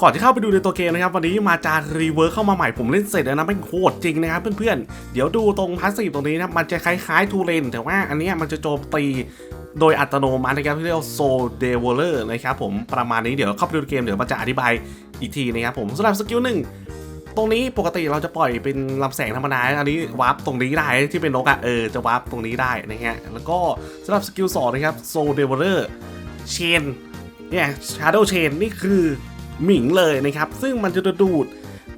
ก่อนที่เข้าไปดูในตัวเกมนะครับวันนี้มาจารีเวิร์เข้ามาใหม่ผมเล่นเสร็จแล้วนะเป็นโคตรจริงนะครับเพื่อนๆ เดี๋ยวดูตรงพาสซีฟตรงนี้นะมันจะคล้ายๆทูเลนแต่ว่าอันนี้มันจะโจมตีโดยอัตโนมัตินะครับที่เรียกว่าโซเดเวลเลอร์นะครับผมประมาณนี้เดี๋ยวเข้าไปดูเกมเดี๋ยวมันจะอธิบายอีกทีนะครับผมสำหรับสกิลหนึ่งตรงนี้ปกติเราจะปล่อยเป็นลำแสงธรรมดา อันนี้วาร์ปตรงนี้ได้ที่เป็นนกอะเออจะวาร์ปตรงนี้ได้นะฮะแล้วก็สำหรับสกิลสองนะครับโซเดเวอร์เชนเนี่ยชาร์โดเชนนี่คือ หมิงเลยนะครับ ซึ่งมันจะดูด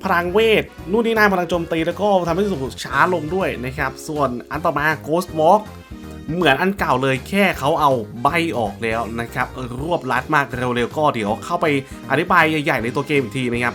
พลังเวท นู่นนี่นั่นพลังโจมตีแล้วก็ทำให้สูงช้าลงด้วยนะครับ ส่วนอันต่อมา Ghost Walk เหมือนอันเก่าเลยแค่เขาเอาใบออกแล้วนะครับ รวบรัดมากเร็วๆก็เดี๋ยวเข้าไปอธิบายใหญ่ๆในตัวเกมอีกทีนะครับ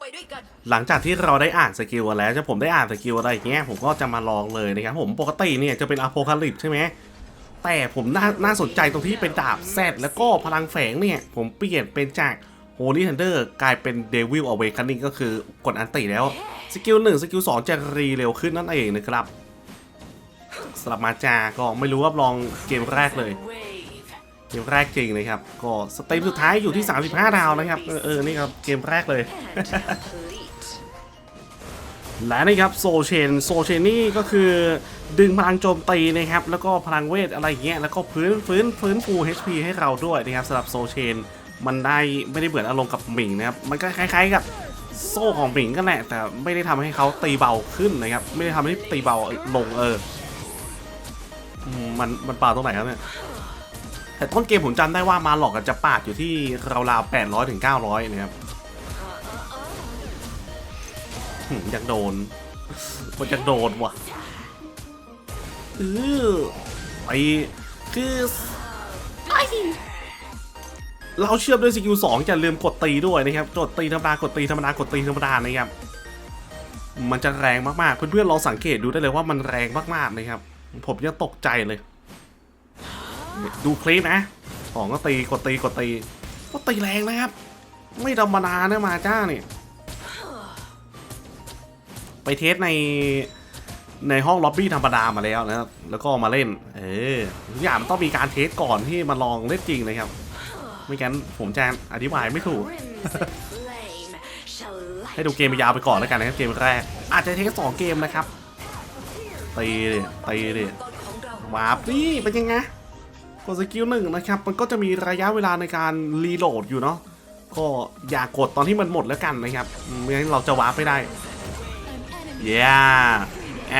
ไปด้วยกัน หลังจากที่เราได้อ่านสกิลแล้วจะผมได้อ่านสกิลอะไรอย่างเงี้ยผมก็จะมาลองเลยนะครับผมปกติเนี่ยจะเป็นอโ c คาลิปใช่ไหมแต่ผมน่าน่าสนใจตรงที่เป็นดาบแซดแล้วก็พลังแฝงเนี่ย ผมเปลี่ยนเป็นจาก Holy Thunder กลายเป็น Devil Awakening ก็คือกดอันติแล้ว สกิล1สกิล2จะรีเร็วขึ้นนั่นเองนะครับสำหรับมาจาก็ไม่รู้ว่าลองเกมแรกเลย กมแรกจริงนะครับ ก็สเต็ปสุดท้ายอยู่ที่ 35 ดาวนะครับ เออเออนี่ครับ เกมแรกเลย และนี่ครับโซเชนโซเชนนี่ก็คือดึงพลังโจมตีนะครับ แล้วก็พลังเวทอะไรเงี้ย แล้วก็พื้นฟื้นฟื้นฟู HP ให้เราด้วยนะครับสำหรับโซเชนมันได้ไม่ได้เหมือนอารมณ์กับหมิงนะครับ มันก็คล้ายๆกับโซ่ของหมิงกันแหละ แต่ไม่ได้ทำให้เขาตีเบาขึ้นนะครับ ไม่ได้ทำให้ตีเบาลงเออมมันมันปาตรงไหนครับเนี่ย แต่ต้นเกมผมจำได้ว่ามาหลอกกันจะปาดอยู่ที่ราวๆ800ถึง900นะครับหึอยากโดนมันจะโดนว่ะเออไปคือไอ้เราเชื่อมด้วยสกิลสองจะลืมกดตีด้วยนะครับ กดตีธรรมดากดตีธรรมดากดตีธรรมดานะครับ มันจะแรงมากๆ เพื่อนๆลองสังเกตดูได้เลยว่ามันแรงมากๆนะครับ ผมยังตกใจเลย ดูคลิปนะของก็ตีกดตีกดตีก็ตีแรงนะครับ ไม่ธรรมดานะมาจ้าเนี่ยไปเทสในในห้องล็อบบี้ธรรมดามาแล้วนะครับแล้วก็มาเล่น เออทุกอย่างมันต้องมีการเทสก่อนที่มาลองเล่นจริงนะครับ ไม่งั้นผมจะอธิบายไม่ถูก ให้ดูเกมยาวไปก่อนแล้วกันนะครับเกมแรก อาจจะเทสสองเกมนะครับตีเดิตีเดิวาร์ปนี่เป็นยังไง กดสกิลหนึ่งนะครับ มันก็จะมีระยะเวลาในการรีโหลดอยู่เนาะ ก็อย่ากดตอนที่มันหมดแล้วกันนะครับไม่งั้นเราจะวาร์ปไม่ได้ yeah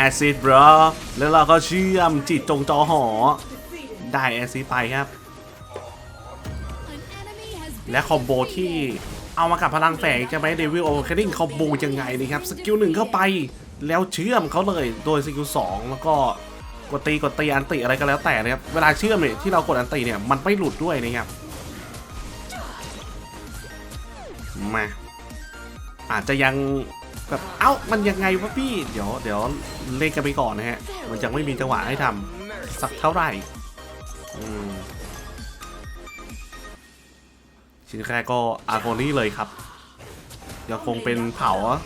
acid bro แล้วเราก็เชื่อมจิตจงจอหอ ได้ acid ไปครับ และคอมโบที่เอามากับพลังแฝงจะไหมเดวิลโอเคดิ้งคอมโบยังไงนะครับ สกิลหนึ่งเข้าไป แล้วเชื่อมเขาเลย โดยสกิลสองแล้วก็ ดตีกดตีอันติอะไรก็แล้วแต่นะครับเวลาเชื่อมเนี่ยที่เรากดอันติเนี่ยมันไม่หลุดด้วยนะครับมาอาจจะยังแบบเอ้ามันยังไงวะพี่เดี๋ยวเดี๋ยวเล่นกันไปก่อนนะฮะมันยังไม่มีจังหวะให้ทำสักเท่าไหร่ชิ้นแรกก็อาร์โกนี่เลยครับยังคงเป็นเผาอะ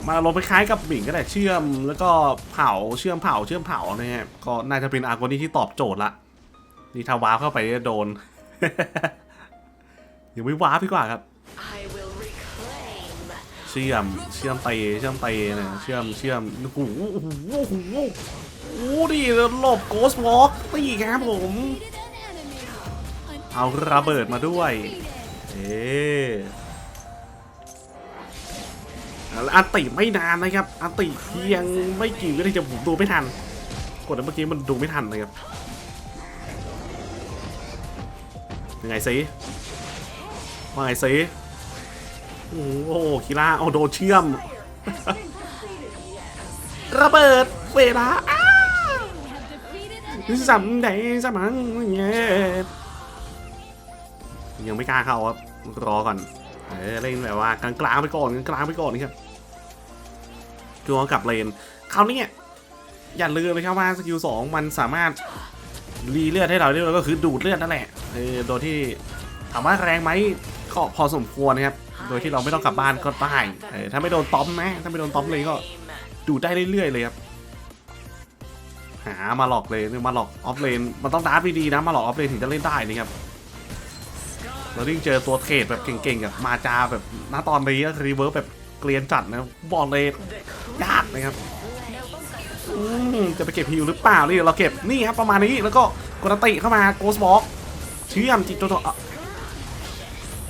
มตีมาลงไปคล้ายกับหมิงก็ได้เชื่อมแล้วก็เผาเชื่อมเผาเชื่อมเผานะฮะก็น่าจะเป็นอาร์โกนี่ที่ตอบโจทย์ละนี่ถ้าวาร์ปเข้าไปเนี่ยโดนยังไม่วาร์ปดีกว่าครับ I will reclaim เชื่อมเชื่อมไปเชื่อมไปนะเชื่อมเชื่อมโอ้โหโอ้โหโอ้โหโอ้โหดิหลบโกสวอล์กตีครับผมเอาระเบิดมาด้วย เอ๊แล้ว อันติไม่นานนะครับอันติเพียงไม่กี่วินาทีจะผมดูไม่ทัน กดเมื่อกี้มันดูไม่ทันเลยครับยังไงสิว่าไงสิโอ้โหคีร่าเอาโดนเชื่อม ระเบิดเวลาอ้าวสำแดสมังเงี้ยยังไม่กล้าเข้าครับ รอก่อน เออเล่นแบบว่ากลางๆไปก่อนกลางๆไปก่อนนี่ครับจัวกลับเลนคราวนี้อย่าลืมนะครับว่าสกิลสองมันสามารถรีเลือดให้เราได้ด้วก็คือดูดเลือดนั่นแหละเออโดยที่ถามว่าแรงไหมก็พอสมควรนะครับ โดยที่เราไม่ต้องกลับบ้านก็ได้เออถ้าไม่โดนต้อมนะถ้าไม่โดนต้อมเลยก็ดูดได้เรื่อยๆเลยครับหามาหลอกเลยมาหลอกออฟเลนมันต้องดาร์ฟดีๆนะมาหลอกออฟเลนถึงจะเล่นได้นะครับ เรายิ่งเจอตัวเทรดแบบเก่งๆกับมาจาแบบณตอนนี้ก็รีเวิร์สแบบเกลียนจัดนะบอกเลยยากนะครับจะไปเก็บฮิวหรือเปล่านี่เราเก็บนี่ครับประมาณนี้แล้วก็กดติเข้ามาโกสบอกเชื่อมจิตตัวตัว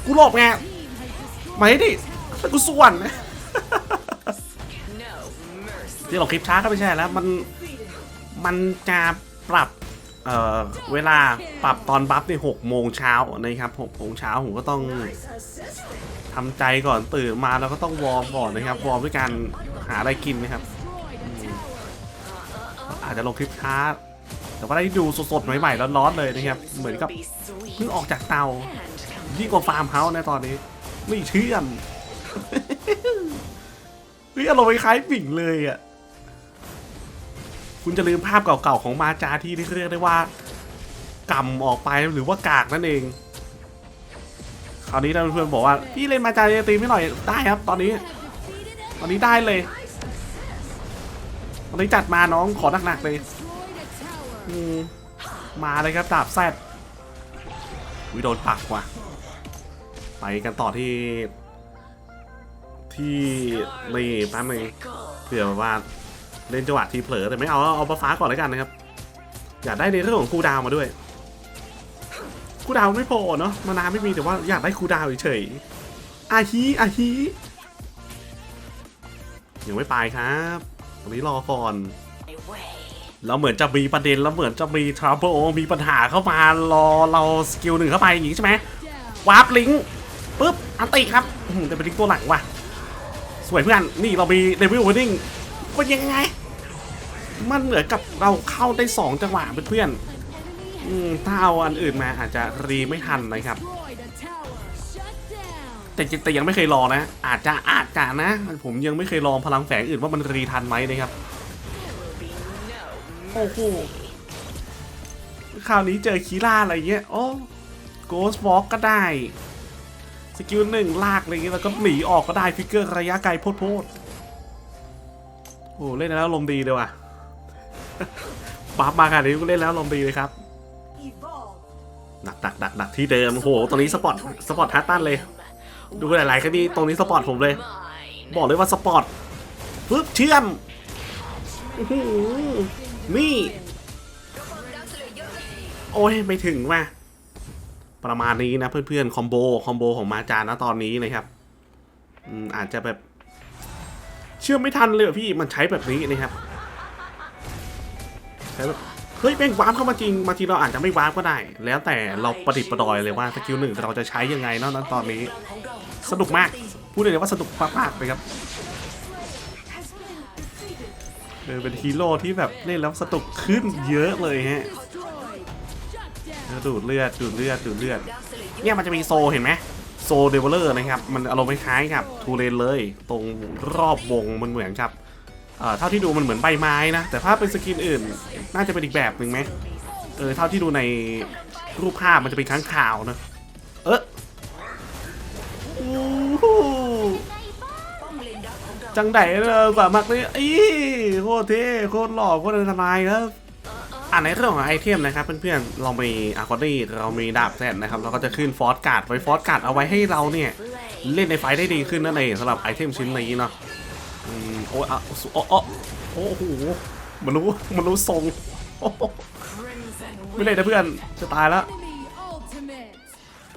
กูหลบไงมาให้ดิกูส่วนที่เราคลิปช้าก็ไม่ใช่แล้ว มันมันจะปรับ เอ่อเวลาปรับตอนบัฟในหกโมงเช้านะครับหกโมงเช้าผมก็ต้องทำใจก่อนตื่นมาแล้วก็ต้องวอร์มก่อนนะครับ วอร์มด้วยการหาอะไรกินนะครับ อาจจะลงคลิปช้า แต่ว่าได้ดูสดๆใหม่ๆร้อนๆเลยนะครับ เหมือนกับเพิ่งออกจากเตายิ่งกว่าฟาร์มเฮาส์ในะตอนนี้ ไม่เชื่อมเฮ้ยอารมณ์คล้ายปิ่งเลยอะ คุณจะลืมภาพเก่าๆของมาจาที่เรียกได้ว่ากำออกไปหรือว่ากากนั่นเองคราวนี้ท่านเพื่อนบอกว่าพี่เล่นมาจาเยตีไม่หน่อยได้ครับ ตอนนี้ ตอนนี้ได้เลยตอนนี้จัดมาน้องขอหนักๆเลยมมาเลยครับดาบแซดวิโดนปักว่ะไปกันต่อที่ที่นี่แป๊บนึงเผื่อว่า เล่นจังหวะทีเผลอแต่ไม่เอาเอาปลาฟ้าก่อนแล้วกันนะครับ อยากได้ในเรื่องของคูดาวมาด้วยคูดาวไม่พอเนาะมานาไม่มีแต่ว่าอยากได้คูดาวเฉยๆอาฮีอาฮียังไม่ไปครับตอนนี้รอก่อนแล้วเหมือนจะมีประเด็นแล้วเหมือนจะมีทรั b เบิลมีปัญหาเข้ามารอเราสกิลหนึ่งเข้าไปอย่างนี้ใช่ไหมวาร์ปลิงปุ๊บอันติครับแต่เป็นลิงก์ตัวหลังว่ะสวยเพื่อนนี่เรามีเดวิลวอร์นิ่ง เป็นยังไง มันเหมือนกับเราเข้าได้ 2 จังหวะเพื่อนๆถ้าเอาอันอื่นมาอาจจะรีไม่ทันนะครับ แต่แต่ยังไม่เคยลองนะ อาจจะอาจจะนะ ผมยังไม่เคยลองพลังแฝงอื่นว่ามันรีทันไหมนะครับโอ้โหคราวนี้เจอคีล่าอะไรเงี้ย โอ้โกสวอล์กก็ได้ สกิลหนึ่งลากอะไรเงี้ยแล้วก็หนีออกก็ได้ฟิกเกอร์ระยะไกลโพด อ้เล่นแล้วลมดีเลยว่ะปั๊บมาขนาดนี้ก็เล่นแล้วลมดีเลยครับดักดักดักดักที่เดิมโอ้โหตรงนี้สปอร์ตสปอร์ตทัตตันเลย ดูหลายๆคดีตรงนี้สปอร์ตผมเลย บอกเลยว่าสปอร์ตปึ๊บเชื่อมนี่โอ้ยไม่ถึงว่ะประมาณนี้นะเพื่อนๆคอมโบคอมโบของมาจานะตอนนี้นะครับอาจจะแบบ เชื่อไม่ทันเลยพี่มันใช้แบบนี้นะครับใช้แบบเฮ้ยแม่งวาร์ปเข้ามาจริงบาทีเราอาจจะไม่วาร์ปก็ได้ แล้วแต่เราประดิษฐ์ประดอยเลยว่าสกิลหนึ่งเราจะใช้ยังไงเนาะนั้นตอนนี้ สนุกมาก พูดเลยว่าสนุกมากๆเลยครับเออเป็นฮีโร่ที่แบบเล่นแล้วสนุกขึ้นเยอะเลยฮะดูดเลือดดูดเลือดดูดเลือดเนี่ยมันจะมีโซเห็นไหม ซเดเวลเลอร์นะครับ มันอารมณ์คล้ายกับทูเรนเลย ตรงรอบวงมันเหมือนกับเอ่อเท่าที่ดูมันเหมือนใบไม้นะ แต่ถ้าเป็นสกินอื่น น่าจะเป็นอีกแบบหนึ่งไหมเออเท่าที่ดูในรูปภาพมันจะเป็นค้างข่าวนะ เออจังไดเออกว่ามักเลยอีโคตรเท่โคตรหล่อโคตรอันตรายครับ อ่าในเรื่องของไอเทมนะครับเพื่อนๆ เรามีอาร์คอดี้เรามีดาบแซนนะครับเราก็จะขึ้นฟอร์สการ์ดไว้ฟอร์สการ์ดเอาไว้ให้เราเนี่ยเล่นในไฟได้ดีขึ้นนั่นเองสำหรับไอเทมชิ้นนี้เนาะอืมโอ้ยอะโอ้โอ้โอ้โหมันรู้มันรู้ทรงไม่เลยนะเพื่อนจะตายแล้ว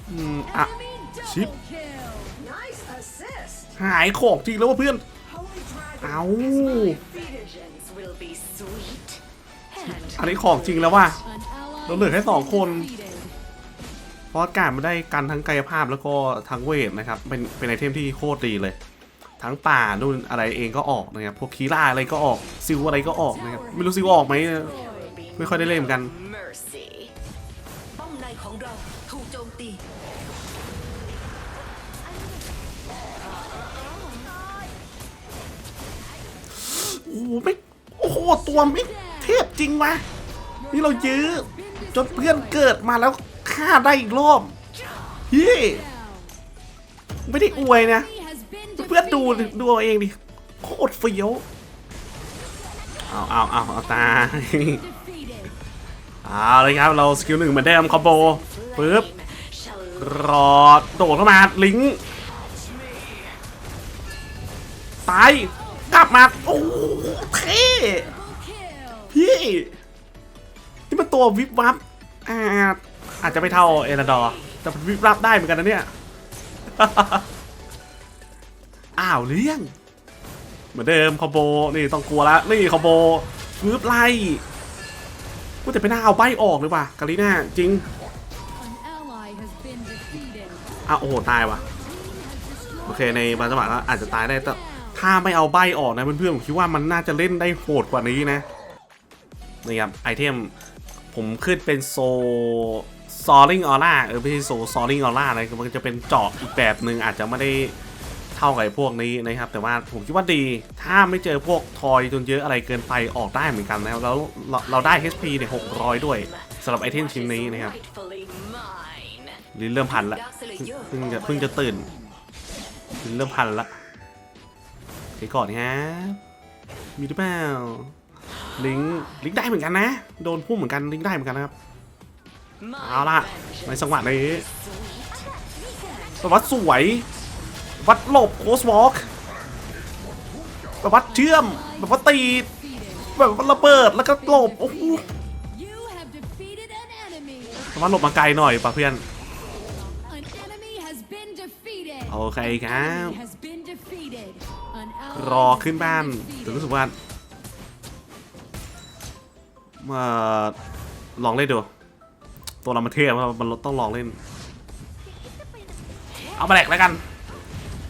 อืมอะ Enemy Ship. double kill. Nice assist หายของจริงแล้วว่ะเพื่อนเอา อันนี้ของจริงแล้วว่ะเราเหลือแค่สองคน defeated. ฟอร์สการมันได้กันทั้งกายภาพแล้วก็ทั้งเวทนะครับ เป็นเป็นไอเทมที่โคตรดีเลย ทั้งป่านู่นอะไรเองก็ออกนะครับพวกคีร่าอะไรก็ออกซิลอะไรก็ออกนะครับไม่รู้ซิลออกไหมไม่ค่อยได้เล่นเหมือนกันโอ้ไม่โอ้โหตัวไม่ จริงวะนี่เรายื้อจนเพื่อนเกิดมาแล้วฆ่าได้อีกรอบพี่ไม่ได้อวยนะ เพื่อนดูดูเอาเองดิโคตรเฟี้ยวเอาเอาเอาเอาตายเอาเลยครับเราสกิลหนึ่งเหมือนเดิมคอมโบปึ๊บรอโดดเข้ามาลิงตายกลับมา โอ้เท่ พี่ นี่มันตัววิบวับอาอาจจะไม่เท่าเอราดอร์แต่วิบวับได้เหมือนกันนะเนี่ย อ้าวเลี้ยงเหมือนเดิมคอมโบนี่ต้องกลัวละนี่คอมโบปึ๊บไล่กูแต่ไปหน้าเอาใบออกเลยว่ะกาลิน่าจริงอ้าวโอ้โหตายว่ะโอเคในบางจังหวะก็อาจจะตายได้แต่ถ้าไม่เอาใบออกนะเพื่อนๆผมคิดว่ามันน่าจะเล่นได้โหดกว่านี้นะ นี่ครับไอเทมผมขึ้นเป็นโซซอริงออร่าเออไม่ใช่โซซอริงออร่านะมันจะเป็นเจาะอีกแบบหนึ่งอาจจะไม่ได้เท่ากับพวกนี้นะครับ แต่ว่าผมคิดว่าดี ถ้าไม่เจอพวกทอยจนเยอะอะไรเกินไปออกได้เหมือนกันนะครับแล้วเราเราได้ HP เนี่ย600 ด้วยสำหรับไอเทมชิ้นนี้นะครับลิ้นเริ่มพันละเพิ่งจะเพิ่งจะตื่นลิ้นเริ่มพันละโอเคก่อนครับมีหรือเปล่า ลิงก์ลิงก์ได้เหมือนกันนะ โดนพุ่มเหมือนกันลิงก์ได้เหมือนกันนะครับเอาล่ะในจังหวะนี้วัดสวย วัดหลบโคสวอล์กแบบวัดเชื่อมแบบว่าตี Defeated. แบบว่าระเบิดแล้วก็หลบโอ้โห You have defeated an enemy. แต่ว่าหลบมาไกลหน่อยป่ะเพื่อน An enemy has been defeated. โอเคครับ Enemy has been defeated. An ally รอ has ขึ้น been บ้าน defeated. แต่รู้สึกว่า เอ่อลองเล่นดู ตัวเรามันเทพครับมันต้องลองเล่น เอาบัลแลกแล้วกัน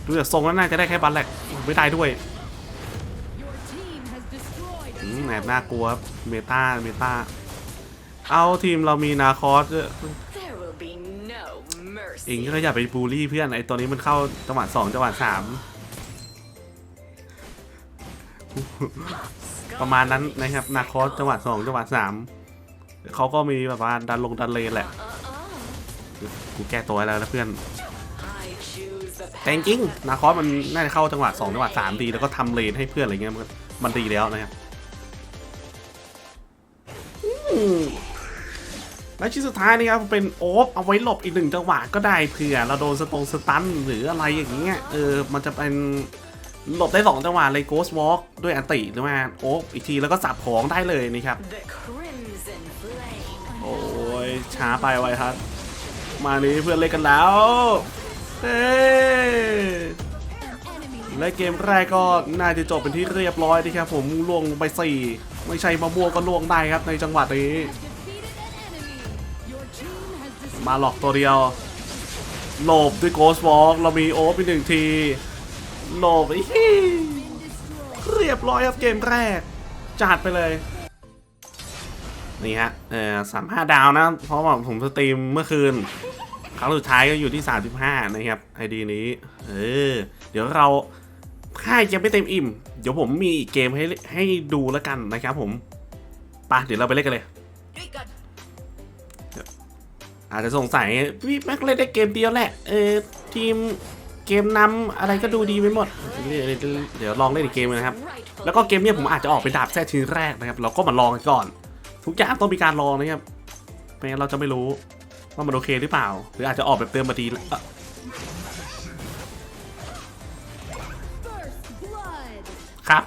ดูจากทรงแล้วน่าจะได้แค่บัลแลกไม่ได้ด้วยแอบน่ากลัวครับเมตาเมตาเอาทีมเรามีนาคอสเองก็อย่าไปบูลลี่เพื่อนไอตัวนี้มันเข้าจังหวะสองจังหวะสาม ประมาณนั้นนะครับนาคอสจังหวะสองจังหวะสามเขาก็มีแบบว่าดันลงดันเลนแหละ กูแก้ตัวให้แล้วนะเพื่อน แต่จริงนาคอสมันน่าจะเข้าจังหวะ2จังหวะ3ดีแล้วก็ทำเลนให้เพื่อนอะไรเงี้ยมันมันดีแล้วนะครับและชิ้นสุดท้ายนี่ครับเป็นโอ๊บเอาไว้หลบอีกหนึ่งจังหวะก็ได้เผื่อเราโดนสตงสตันหรืออะไรอย่างเงี้ยเออมันจะเป็น หลบได้สองจังหวะเลยโกสวอล์กด้วยอันติหรือว่าโอ๊บอีกทีแล้วก็สับของได้เลยนี่ครับ the crimson flame โอ้ยช้าไปไว้ครับ มานี้เพื่อนเล่นกันแล้วเฮ้ An enemy และเกมแรกก็น่าจะจบเป็นที่เรียบร้อยนะครับผมล่วงไปสี่ไม่ใช่มะม่วงก็ล่วงได้ครับในจังหวะนี้ has defeated an enemy. Your team has destroyed มาหลอกตัวเดียวหลบด้วยโกสวอล์กเรามีโอ๊บอีกหนึ่งที หลบอีก been destroyed. เรียบร้อยครับเกมแรก จัดไปเลย นี่ฮะ เออสามห้าดาวนะ เพราะว่าผมสตรีมเมื่อคืนครั้งสุดท้ายก็อยู่ที่ 35 นะครับไอดีนี้ เออ เดี๋ยวเราค่ายยังไม่เต็มอิ่ม เดี๋ยวผมมีอีกเกมให้ให้ดูแล้วกันนะครับผมปะเดี๋ยวเราไปเล่นกันเลยอาจจะสงสัยพี่แม็กเล่นได้เกมเดียวแหละ เออทีม เกมนำอะไรก็ดูดีไปหมด เดี๋ยวลองเล่นอีกเกมนะครับ แล้วก็เกมเนี้ยผมอาจจะออกเป็นดาบแท้ชิ้นแรกนะครับ เราก็มาลองกันก่อน ทุกอย่างต้องมีการลองนะครับ ไม่งั้นเราจะไม่รู้ว่ามันโอเคหรือเปล่า หรืออาจจะออกแบบเติมมาดีครับ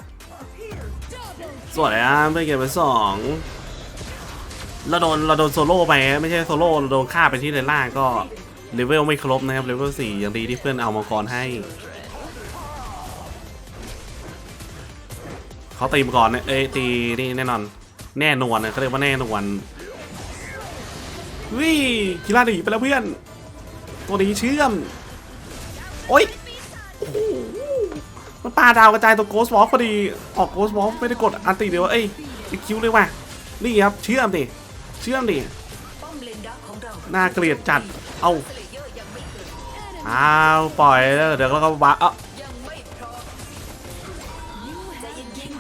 สวยอะเพื่อเกมไปสองเราโดนเราโดนโซโล่ไป ไม่ใช่โซโล่เราโดนฆ่าไปที่เลนล่างก็ เลเวลไม่ครบนะครับเลเวลสี่ยังดีที่เพื่อนเอามังกรให้เขาตีมังกรเนี่ยเอ้ยตีนี่แน่นอน แน่นวนนะเขาเรียกว่าแน่นวนวิกีฬาหนีไปแล้วเพื่อน ตัวนี้เชื่อม โอ๊ยมันปาดาวกระจายตัวโกสวอล์พอดี ออกโกสวอล์ไม่ได้กดอันติเดียวเอ้ยอีกคิวเลยว่ะนี่ครับเชื่อมดิเชื่อมดิน่าเกลียดจัด เอาเลเยอร์ยังไม่ตื่นอ้าวปล่อยแล้วเดี๋ยวเราก็บะเอ้ายังไม่พร้อ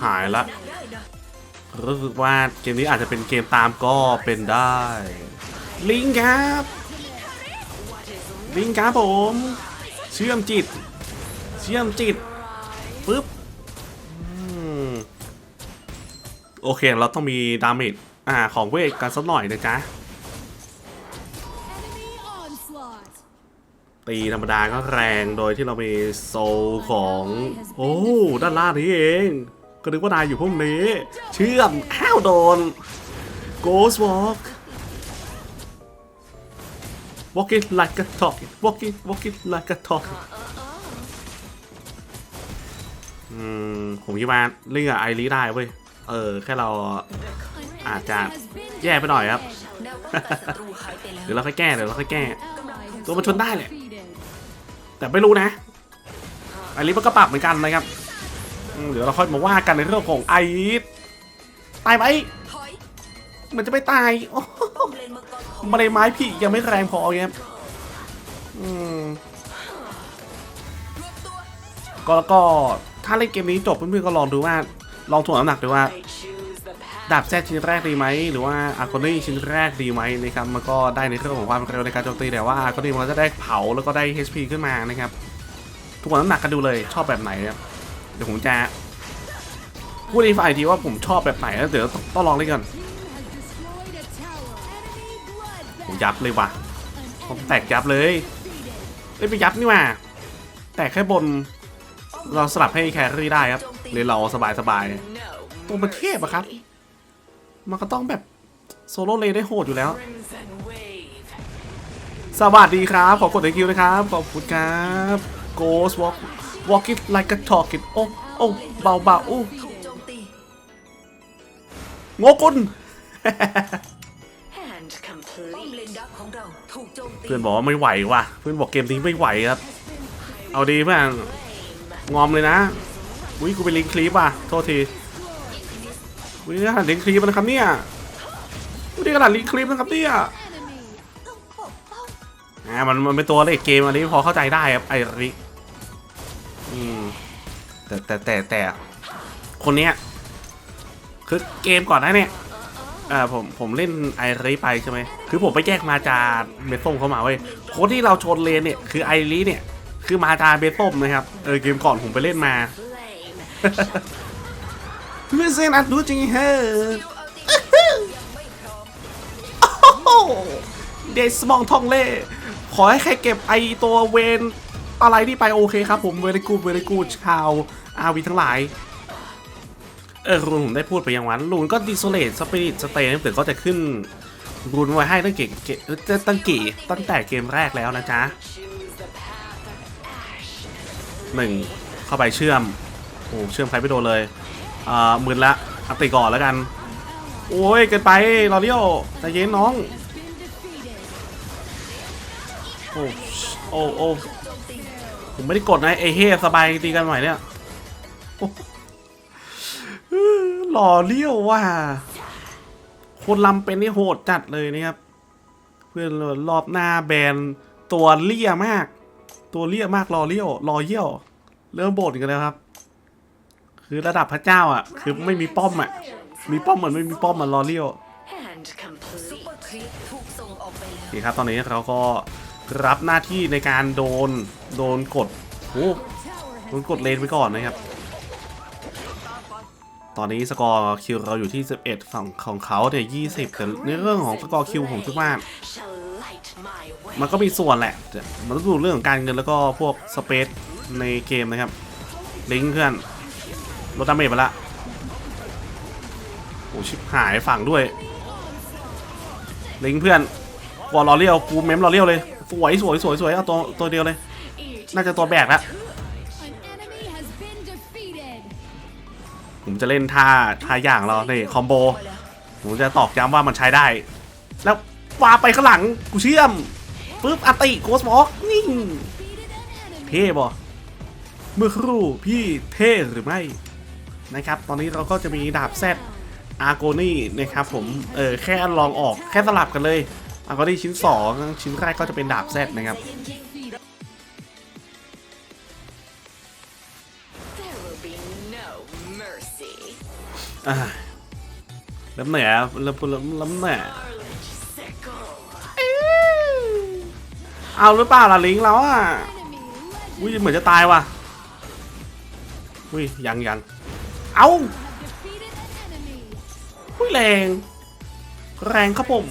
หายละรู้สึกว่าเกมนี้อาจจะเป็นเกมตามก็เป็นได้ ลิงครับ ลิงครับผม เชื่อมจิต เชื่อมจิตปึ๊บโอเค เราต้องมีดาเมจอ่าของเวทกันสักหน่อยนะจ๊ะ ตีธรรมดาก็แรงโดยที่เรามีโซลของ โอ้ด้านล่างนี้เอง ก็นึกว่านายอยู่พวกนี้ เชื่อมอ้าวโดน Ghost Walk Walking like a talking Walking Walking like a talking อืม ผมคิดว่าเรื่องไอรีได้เว้ย เออ แค่เรา An À, enemy chà. has been แย่ไปหน่อยครับ defeated. แนวป้อเดี๋ยวเราค่อยแก้ เดี๋ยวเราค่อยแก้ ตัวมันชนได้แหละ แต่ไม่รู้นะไอริสมันก็ปรับเหมือนกันนะครับอืมเดี๋ยวเราค่อยมาว่ากันในเรื่องของไอริสตายไหมมันจะไม่ตายโอ้โหป้อมาในไม้พี่ยังไม่แรงพอครับอืมรวมตัวก็แล้วก็ถ้าเล่นเกมนี้จบเพื่อนๆก็ลองดูว่า ลองถ่วงน้ำหนักดูว่า ดาบแซชิ้นแรกดีไหมหรือว่าอาร์โคนี่ชิ้นแรกดีไหมนะครับมันก็ได้ในเรื่องของความเร็วในการโจมตีแต่ว่าอาร์โคนี่มันก็จะได้เผาแล้วก็ได้ HP ขึ้นมานะครับทุกคนน้ำหนักกันดูเลยชอบแบบไหนครับเดี๋ยวผมจะพูดในฝ่ายทีว่าผมชอบแบบไหนแล้วเดี๋ยวต้องลองเล่นกันผมยับเลยว่ะผมแตกยับเลยเอ้ยไปยับนี่ว่าแตกแค่บนเราสลับให้แครี่ได้ครับหรือเราสบายสบายๆตัวมันเทพอะครับ มันก็ต้องแบบโซโล่เลนได้โหดอยู่แล้ว สวัสดีครับ ขอกด thank you นะครับ ขอบคุณครับ Ghost Walk Walk it like a talk it โอ้โอ้เบาเบาๆโอ้ถูกโจมตีโงกุล Hand complete ป้อมเลนดักของเราถูกโจมตีเพื่อนบอกว่าไม่ไหวว่ะ เพื่อนบอกเกมนี้ไม่ไหวครับ เอาดีเพื่อนงอมเลยนะ อุ้ยกูไปลิงก์คลิปอะ โทษที อุ้ยนี่ขนาดลิงคลิปนะครับเนี่ยอุ้ยนี่ขนาดลิงคลิปนะครับเนี่ย Enemy. อ่ามันมันเป็นตัวเลขเกมอันนี้พอเข้าใจได้ครับไอ้ริอืมแต่แต่แต่แต่คนเนี้ยคือเกมก่อนน้าเนี่ยอ่าผมผมเล่นไอริไปใช่ไหมคือผมไปแยกมาจาเบส้มเข้ามาเว้ยคนที่เราชนเลนเนี่ยคือไอริเนี่ย คือมาจาเบส้มนะครับเออเกมก่อนผมไปเล่นมา เพื่อนเซนอัดดูจริงเฮ้อโอเดสมองทองเล่ ขอให้ใครเก็บไอตัวเวนอะไรที่ไปโอเคครับผมเวรกูเวรกูชาวอาวีทั้งหลาย เออรุนผมได้พูดไปอย่างวันรุนก็ดิโซเลตสปิริตสเตนแต่ก็จะขึ้นรุนไว้ให้ตั้งเก่กตั้งกี่ตั้งแต่เกมแรกแล้วนะจ๊ะหนึ่งเข้าไปเชื่อม โอ้เชื่อมใครไม่โดนเลย อ่ามืนละอัติก่อนแล้วกัน โอ้ยเกินไปลอเลียวใจเย็นน้อง โอ้โอ้โอ้ผมไม่ได้กดนะเอเฮสบายตีกันใหม่เนี่ยโอ้หล่อเลี้ยวว่ะคนลำเป็นนี่โหดจัดเลยนะครับ เพื่อนรอบหน้าแบนตัวเลี่ยมาก ตัวเลี่ยมากรอเลี้ยวรอเยี่ยว เริ่มโบดกันแล้วครับ คือระดับพระเจ้าอะ คือไม่มีป้อมอะ มีป้อมเหมือนไม่มีป้อมมันรอเลี้ยว Hand complete ซุปเปอร์ครีปถูกส่ครับตอนนี้เราก็รับหน้าที่ในการโดนโดนกดโอ้โดนกดเลนไปก่อนนะครับ ตอนนี้สกอร์คิวเราอยู่ที่ 11 ฝั่งของเขาเนี่ย20 แต่ในเรื่องของสกอร์คิวผมคิดว่ามันก็มีส่วนแหละ มันต้องดูเรื่องของการเงินแล้วก็พวกสเปซในเกมนะครับ ลิงก์เพื่อน ลดดาเมจไปละโอ้ชิบหายฝั่งด้วย ลิงเพื่อนวอลอเรียวกูเมมลอเรียวเลยสวยสวยสวยสวยเอาตัวตัวเดียวเลย น่าจะตัวแบกแล้วผมจะเล่นท่าท่าอย่างเราเนี่คอมโบผมจะตอกย้ำว่ามันใช้ได้ แล้ววาไปข้างหลังกูเชื่อมปึ๊บอติโกสมอกนี่ Defeated an enemy. เท่บอเมื่อครู่พี่เท่หรือไม่ นะครับ ตอนนี้เราก็จะมีดาบแซดอาร์โกนี่นะครับผม เออแค่ลองออกแค่สลับกันเลยอาร์โกนี่ชิ้น 2 ชิ้นแรกก็จะเป็นดาบแซดนะครับ there will be no mercy อ่าเริ่มเหนื่อยเริ่มเริ่มเริ่มเหนื่อยเอาหรือเปล่าล่ะลิงเราอะ อุ้ยเหมือนจะตายว่ะ อุ้ยยังยัง เอา have defeated an enemy. อุ้ยแรง แรงครับผม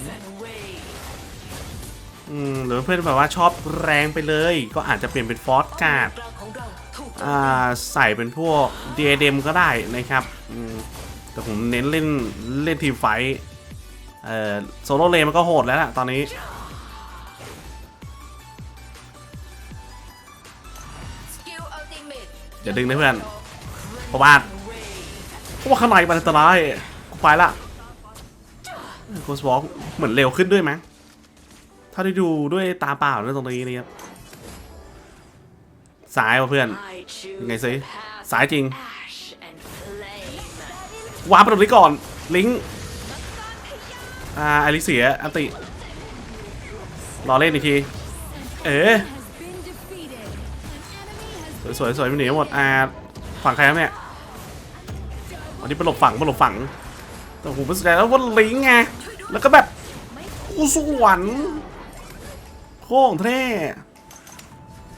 อืมหรือเพื่อนแบบว่าชอบแรงไปเลย ก็อาจจะเปลี่ยนเป็นฟอสการ์ดกางของเราถูกอ่าใส่เป็นพวกเดียเดมก็ได้นะครับอืมแต่ผมเน้นเล่นเล่นทีมไฟเอ่อโซโลเลมันก็โหดแล้วล่ะตอนนี้สกิลอัลติเมทอย่าดึงนะเพื่อนพราะว่าเพ ราะว่าข้างในมันอันตรายกูไปละโคสวอล์กเหมือนเร็วขึ้นด้วยมั้งถ้าได้ดูด้วยตาเปล่าด้วยตรงนี้นะครับซ้ายว่ะเพื่อนยังไงสิ the path ซ้ายจริงวางไปตรงนี้ก่อน ลิงอ่าอลิเสียอันติรอเล่นอีกที เอ๋สวยสวยสวยไม่หนีหมดอ่าฝั่งใครครับเนี่ยันนี้ไปหลบฝั่งไปหลบฝั่งแต่ผมเป็นสนใจแล้วว่าลิงไงแล้วก็แบบอู้สวรรค์โค้งเท่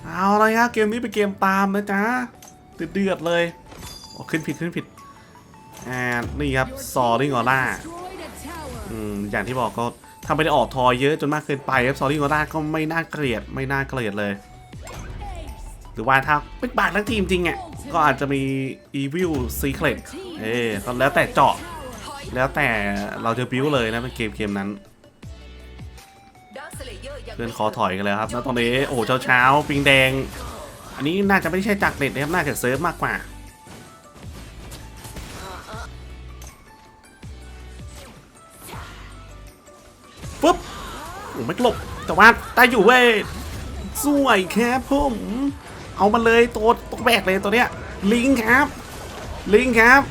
เอาเลยครับเกมนี้เป็นเกมตามนะจ๊ะเดือดเลยโอ้ขึ้นผิดขึ้นผิดอ่านี่ครับซอริงออร่าอืมอย่างที่บอกก็ถ้าไม่ได้ออกทอยเยอะจนมากเกินไปครับซอรี่กอร่าก็ไม่น่าเกลียดไม่น่าเกลียดเลย หรือว่าถ้าเป็นบาททั้งทีมจริงอะก็อาจจะมี Evil Secret เอ้ก็แล้วแต่เจาะ แล้วแต่เราจะบิวเลยนะเป็นเกมเกมนั้นเรื่อนขอถอยกันเลยครับแล้วตอนนี้โอ้โหเช้าเช้าๆปิงแดง อันนี้น่าจะไม่ใช่จากเน็ตนะครับ น่าจะเซิร์ฟมากกว่าปุ๊บโอ้ไม่หลบแต่ว่าได้อยู่เว้ยสวยครับผม เอามาเลยตัวตัวแบกเลยตัวเนี้ยลิงครับ ลิงครับ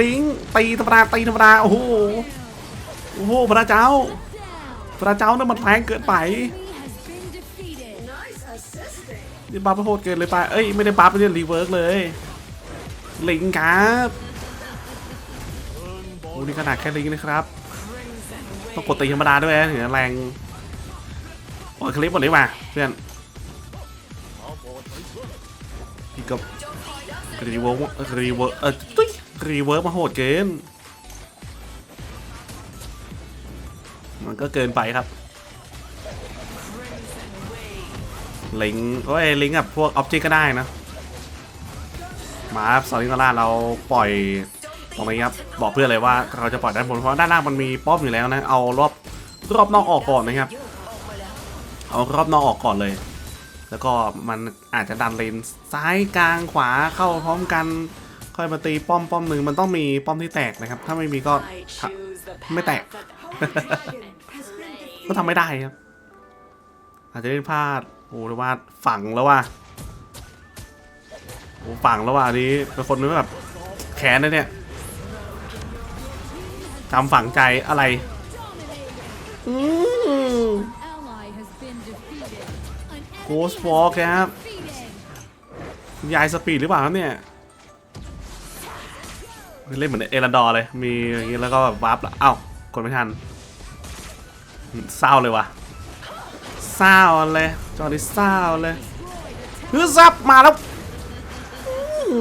ลิงตีธรรมดาตีธรรมดาโอ้โหโอ้โหพระเจ้า พระเจ้านั่นมันแรงเกินไปนี่บัฟโหดเกินเลยไปเอ้ยไม่ได้บัฟไม่ได้รีเวิร์กเลยลิงครับโอ้นี่ขนาดแค่ลิงนะครับต้องกดตีธรรมดาด้วยถึงจะแรงโอ้ยคลิปหมดเลยว่ะเพื่อน พี่กับรีเวิร์กรีเวิร์กเออตุ้ยรีเวิร์กมาโหดเกินมันก็เกินไปครับลิงโอ้ยลิงกับพวกออบเจกต์ก็ได้นะ มาครับสอริงกล่าเราปล่อยตรงนี้ครับ บอกเพื่อนเลยว่าเราจะปล่อยด้านบนเพราะด้านล่างมันมีป้อมอยู่แล้วนะ เอารอบรอบนอกออกก่อนนะครับ เอารอบนอกออกก่อนเลย แล้วก็มันอาจจะดันเลนซ้ายกลางขวาเข้าพร้อมกันค่อยมาตีป้อมป้อมหนึ่งมันต้องมีป้อมที่แตกนะครับ ถ้าไม่มีก็ I choose the ไม่แตก path of ash and ก็ flame ทำไม่ได้ครับ อาจจะเล่นพลาดโอ้หรือว่าฝังแล้วว่ะโอ้ฝังแล้วว่ะอันนี้เป็นคนที่แบบแค้นนะเนี่ยจำฝังใจอะไร Dominated. อืม An enemy Ghost Walk has been ครับยายสปีดหรือเปล่าครับเนี่ยเล่นเหมือนเอรันดอร์เลย มีอย่างนี้แล้วก็แบบวาร์ปแล้วเอ้ากดไม่ทันเศร้าเลยวะเศร้าเลยจอร์ดิเศร้าเลยฮึซับมาแล้ว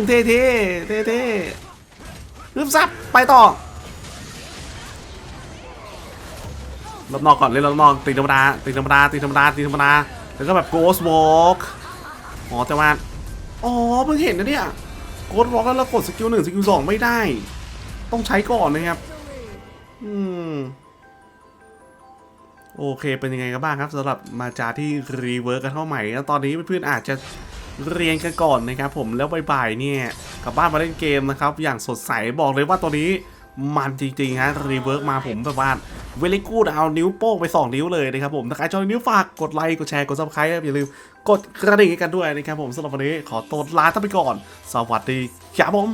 เท่เท่เท่เท่ลืมซับไปต่อรอบนอกก่อนเล่นรอบนอกตีธรรมดาตีธรรมดาตีธรรมดาตีธรรมดา แล้วก็แบบ ghost walk อ๋อแต่ว่า อ๋อเพิ่งเห็นนะเนี่ย ghost walk แล้วเรากดสกิลหนึ่งสกิลสองไม่ได้ ต้องใช้ก่อนนะครับ อืม โอเคเป็นยังไงกันบ้างครับสำหรับมาจาที่รีเวิร์กกันเข้าใหม่แล้วตอนนี้เพื่อนๆอาจจะเรียนกันก่อนนะครับผมแล้วบ่ายๆเนี่ยกลับบ้านมาเล่นเกมนะครับ อย่างสดใสบอกเลยว่าตัวนี้มันจริงๆฮะรีเวิร์กมาผมแบบว่า เวลิกูดเอานิ้วโป้งไป 2 นิ้วเลยนะครับผมถ้าใครชอบนิ้วฝากกดไลค์กดแชร์กดซับสไครต์อย่าลืมกดกระดิ่งให้กันด้วยนะครับผมสำหรับวันนี้ขอตัวลาท่านไปก่อน สวัสดีครับผม